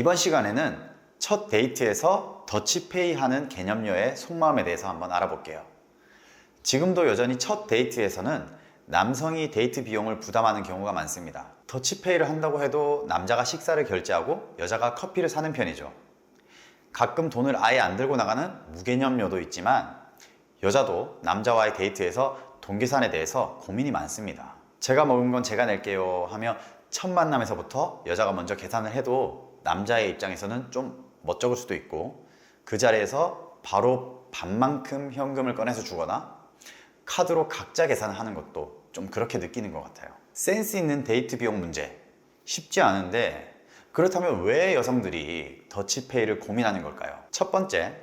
이번 시간에는 첫 데이트에서 더치페이 하는 개념녀의 속마음에 대해서 한번 알아볼게요. 지금도 여전히 첫 데이트에서는 남성이 데이트 비용을 부담하는 경우가 많습니다. 더치페이를 한다고 해도 남자가 식사를 결제하고 여자가 커피를 사는 편이죠. 가끔 돈을 아예 안 들고 나가는 무개념녀도 있지만 여자도 남자와의 데이트에서 돈 계산에 대해서 고민이 많습니다. 제가 먹은 건 제가 낼게요 하며 첫 만남에서부터 여자가 먼저 계산을 해도 남자의 입장에서는 좀 멋쩍을 수도 있고 그 자리에서 바로 반만큼 현금을 꺼내서 주거나 카드로 각자 계산을 하는 것도 좀 그렇게 느끼는 것 같아요. 센스 있는 데이트 비용 문제 쉽지 않은데 그렇다면 왜 여성들이 더치페이를 고민하는 걸까요? 첫 번째,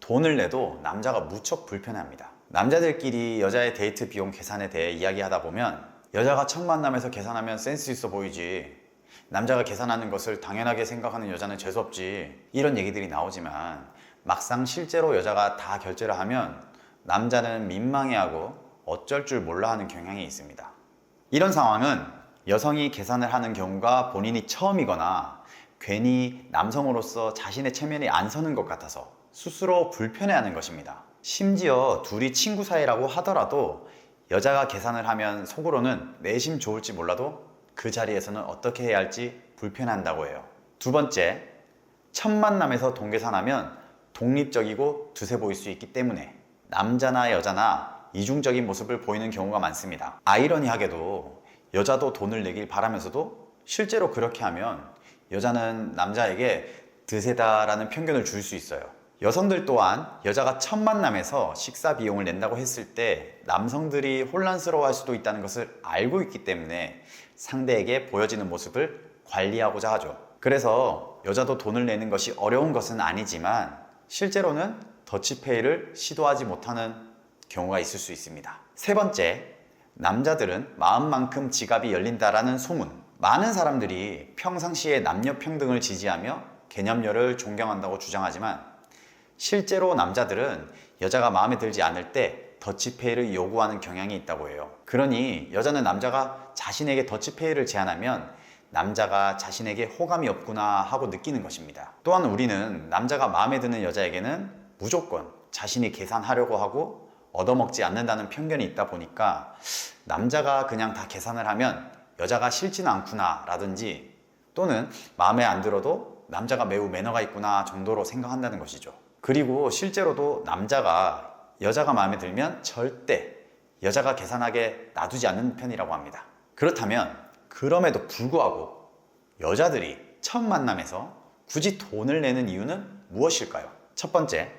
돈을 내도 남자가 무척 불편해합니다. 남자들끼리 여자의 데이트 비용 계산에 대해 이야기하다 보면 여자가 첫 만남에서 계산하면 센스 있어 보이지. 남자가 계산하는 것을 당연하게 생각하는 여자는 재수없지. 이런 얘기들이 나오지만 막상 실제로 여자가 다 결제를 하면 남자는 민망해하고 어쩔 줄 몰라 하는 경향이 있습니다. 이런 상황은 여성이 계산을 하는 경우가 본인이 처음이거나 괜히 남성으로서 자신의 체면이 안 서는 것 같아서 스스로 불편해하는 것입니다. 심지어 둘이 친구 사이라고 하더라도 여자가 계산을 하면 속으로는 내심 좋을지 몰라도 그 자리에서는 어떻게 해야 할지 불편한다고 해요. 두 번째, 첫 만남에서 돈 계산하면 독립적이고 두세 보일 수 있기 때문에 남자나 여자나 이중적인 모습을 보이는 경우가 많습니다. 아이러니하게도 여자도 돈을 내길 바라면서도 실제로 그렇게 하면 여자는 남자에게 드세다라는 편견을 줄 수 있어요. 여성들 또한 여자가 첫 만남에서 식사 비용을 낸다고 했을 때 남성들이 혼란스러워할 수도 있다는 것을 알고 있기 때문에 상대에게 보여지는 모습을 관리하고자 하죠. 그래서 여자도 돈을 내는 것이 어려운 것은 아니지만 실제로는 더치페이를 시도하지 못하는 경우가 있을 수 있습니다. 세 번째, 남자들은 마음만큼 지갑이 열린다라는 소문. 많은 사람들이 평상시에 남녀 평등을 지지하며 개념녀를 존경한다고 주장하지만 실제로 남자들은 여자가 마음에 들지 않을 때 더치페이를 요구하는 경향이 있다고 해요. 그러니 여자는 남자가 자신에게 더치페이를 제안하면 남자가 자신에게 호감이 없구나 하고 느끼는 것입니다. 또한 우리는 남자가 마음에 드는 여자에게는 무조건 자신이 계산하려고 하고 얻어먹지 않는다는 편견이 있다 보니까 남자가 그냥 다 계산을 하면 여자가 싫지는 않구나 라든지 또는 마음에 안 들어도 남자가 매우 매너가 있구나 정도로 생각한다는 것이죠. 그리고 실제로도 남자가 여자가 마음에 들면 절대 여자가 계산하게 놔두지 않는 편이라고 합니다. 그렇다면 그럼에도 불구하고 여자들이 첫 만남에서 굳이 돈을 내는 이유는 무엇일까요? 첫 번째,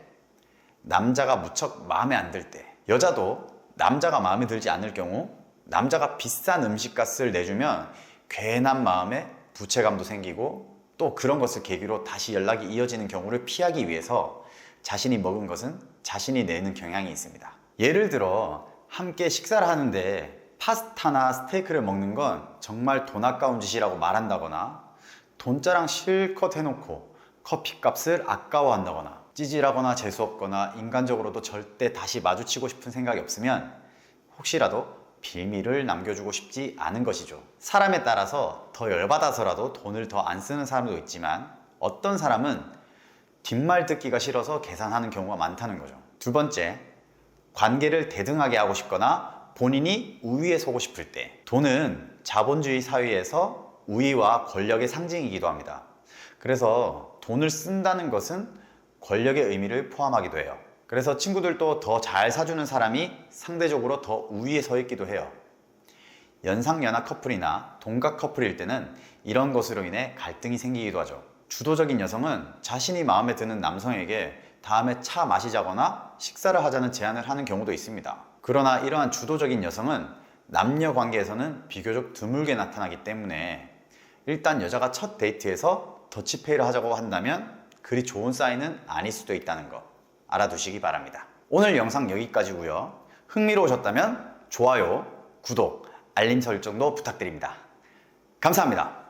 남자가 무척 마음에 안 들 때. 여자도 남자가 마음에 들지 않을 경우 남자가 비싼 음식값을 내주면 괜한 마음에 부채감도 생기고 또 그런 것을 계기로 다시 연락이 이어지는 경우를 피하기 위해서 자신이 먹은 것은 자신이 내는 경향이 있습니다. 예를 들어 함께 식사를 하는데 파스타나 스테이크를 먹는 건 정말 돈 아까운 짓이라고 말한다거나 돈자랑 실컷 해놓고 커피값을 아까워한다거나 찌질하거나 재수없거나 인간적으로도 절대 다시 마주치고 싶은 생각이 없으면 혹시라도 비밀을 남겨주고 싶지 않은 것이죠. 사람에 따라서 더 열받아서라도 돈을 더 안 쓰는 사람도 있지만 어떤 사람은 뒷말 듣기가 싫어서 계산하는 경우가 많다는 거죠. 두 번째, 관계를 대등하게 하고 싶거나 본인이 우위에 서고 싶을 때 돈은 자본주의 사회에서 우위와 권력의 상징이기도 합니다. 그래서 돈을 쓴다는 것은 권력의 의미를 포함하기도 해요. 그래서 친구들도 더 잘 사주는 사람이 상대적으로 더 우위에 서 있기도 해요. 연상연하 커플이나 동갑 커플일 때는 이런 것으로 인해 갈등이 생기기도 하죠. 주도적인 여성은 자신이 마음에 드는 남성에게 다음에 차 마시자거나 식사를 하자는 제안을 하는 경우도 있습니다. 그러나 이러한 주도적인 여성은 남녀 관계에서는 비교적 드물게 나타나기 때문에 일단 여자가 첫 데이트에서 더치페이를 하자고 한다면 그리 좋은 사인은 아닐 수도 있다는 거 알아두시기 바랍니다. 오늘 영상 여기까지고요. 흥미로우셨다면 좋아요, 구독, 알림 설정도 부탁드립니다. 감사합니다.